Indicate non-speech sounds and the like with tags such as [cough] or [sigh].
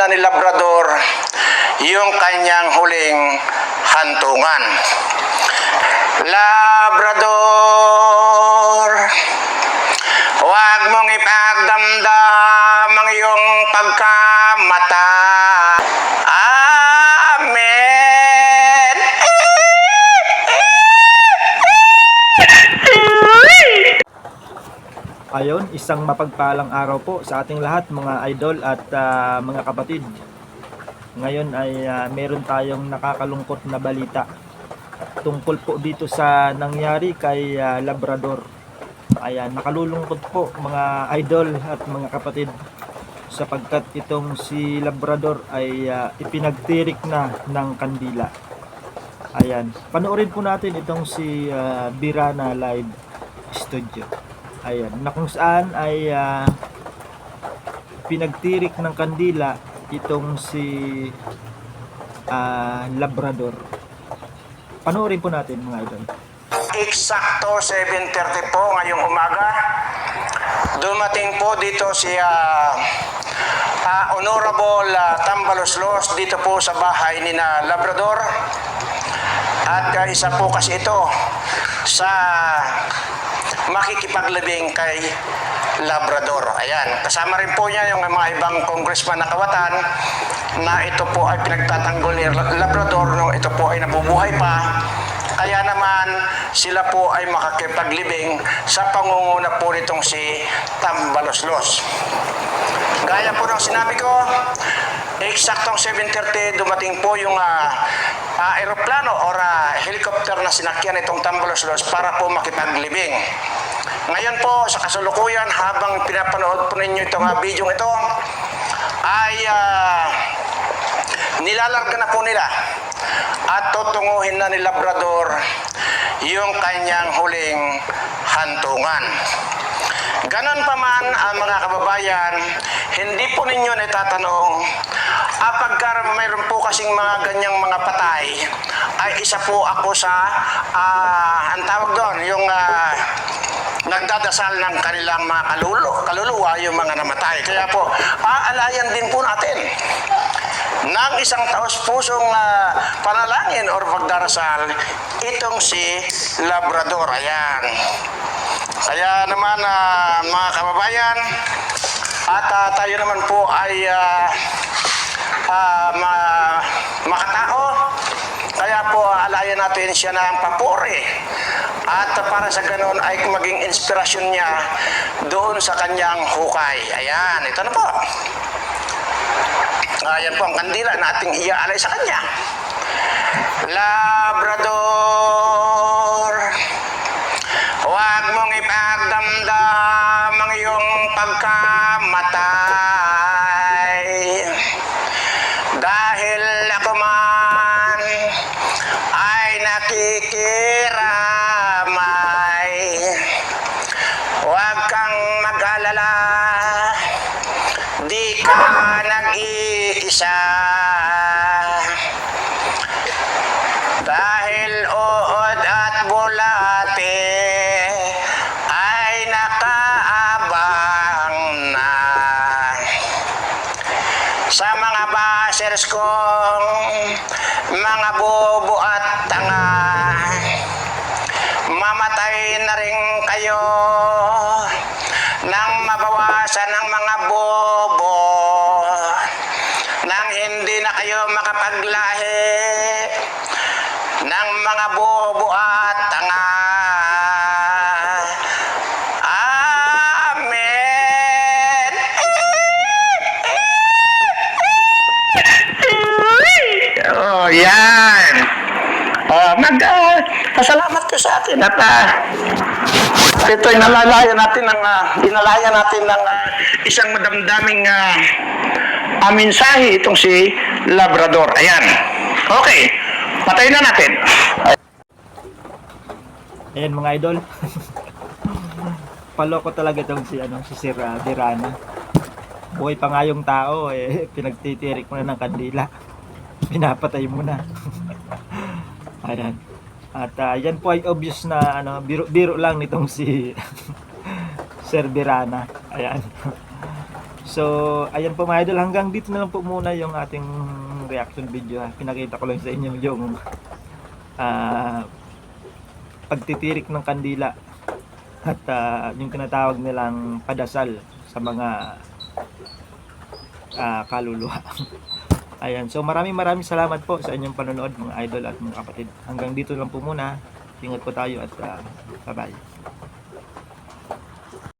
na ni Labrador yung kanyang huling hantungan. Labrador, huwag mong ipagdamdam ang iyong pagkamata. Amen. Ayon, isang mapagpalang araw po sa ating lahat mga idol at ah, mga kapatid. Ngayon ay ah, meron tayong nakakalungkot na balita tungkol po dito sa nangyari kay ah, Labrador. Ayan, nakalulungkot po mga idol at mga kapatid sapagkat itong si Labrador ay ah, ipinagtirik na ng kandila. Ayan, panoorin po natin itong si ah, Birana Live Studio. Ayan, na kung saan ay ah, pinagtirik ng kandila itong si ah, Labrador. Panoorin po natin mga idol. Eksakto 7.30 po ngayong umaga. Dumating po dito si ah, ah, Honorable ah, Tambaloslos dito po sa bahay ni na Labrador. At ah, isa po kasi ito sa makikipaglibing kay Labrador. Ayan. Kasama rin po niya yung mga ibang congressman na kawatan na ito po ay pinagtatanggol ni Labrador nung ito po ay nabubuhay pa. Kaya naman sila po ay makakipaglibing sa pangunguna po nitong si Tambaloslos. Gaya po ng sinabi ko, eksaktong 7.30 dumating po yung ah, ah, aeroplano or ah, helicopter na sinakyan itong Tambaloslos para po makipaglibing. Ngayon po, sa kasalukuyan, habang pinapanood po ninyo itong uh, video ito, ay ah, nilalarga na po nila at tutunguhin na ni Labrador yung kanyang huling hantungan. Ganon pa man ang mga kababayan, hindi po ninyo natatanong, ah, pagka mayroon po kasing mga ganyang mga patay, ay isa po ako sa, ah, ang tawag doon, yung ah, nagdadasal ng kanilang mga kalulu, kaluluwa, yung mga namatay. Kaya po, aalayan din po natin ng isang taos pusong ah, panalangin or pagdarasal itong si Labrador. Ayan. Kaya naman ah, mga kababayan, at ah, tayo naman po ay ah, ah, ma- makatao. Kaya po alayan natin siya ng papuri. At para sa ganun ay maging inspirasyon niya doon sa kanyang hukay. Ayan, ito na po. Ayan po ang kandila na ating iaalay sa kanya. Labrador, nag-iisa. Dahil uod at bulate ay nakaabang na sa mga basers kong mga bobo at tanga. Mamatay na rin kayo nang mabawasan ng mga bobo ng mga bobo at tanga. Amen. Oh, yan. Oh, mag uh, pasalamat ka sa atin at uh, ito inalalayan natin ng uh, inalaya natin ng ah, isang madamdaming uh, uh, itong si Labrador. Ayan. Okay. Patayin na natin. Ayan mga idol. Paloko talaga itong si ano si Sir ah, Dirana. Buhay pa nga yung tao eh [laughs] pinagtitirik mo na ng kandila. Pinapatay mo na. [laughs] Ayan. At ah, yan po ay obvious na ano biro, biro lang nitong si [laughs] Sir Birana. Ayan. So, ayan po mga idol, hanggang dito na lang po muna yung ating reaction video. ha. Pinakita ko lang sa inyo yung ah, pagtitirik ng kandila at ah, yung tinatawag nilang padasal sa mga ah, kaluluwa. [laughs] Ayan, so maraming maraming salamat po sa inyong panonood mga idol at mga kapatid. Hanggang dito lang po muna. Ingat po tayo at ah, bye-bye.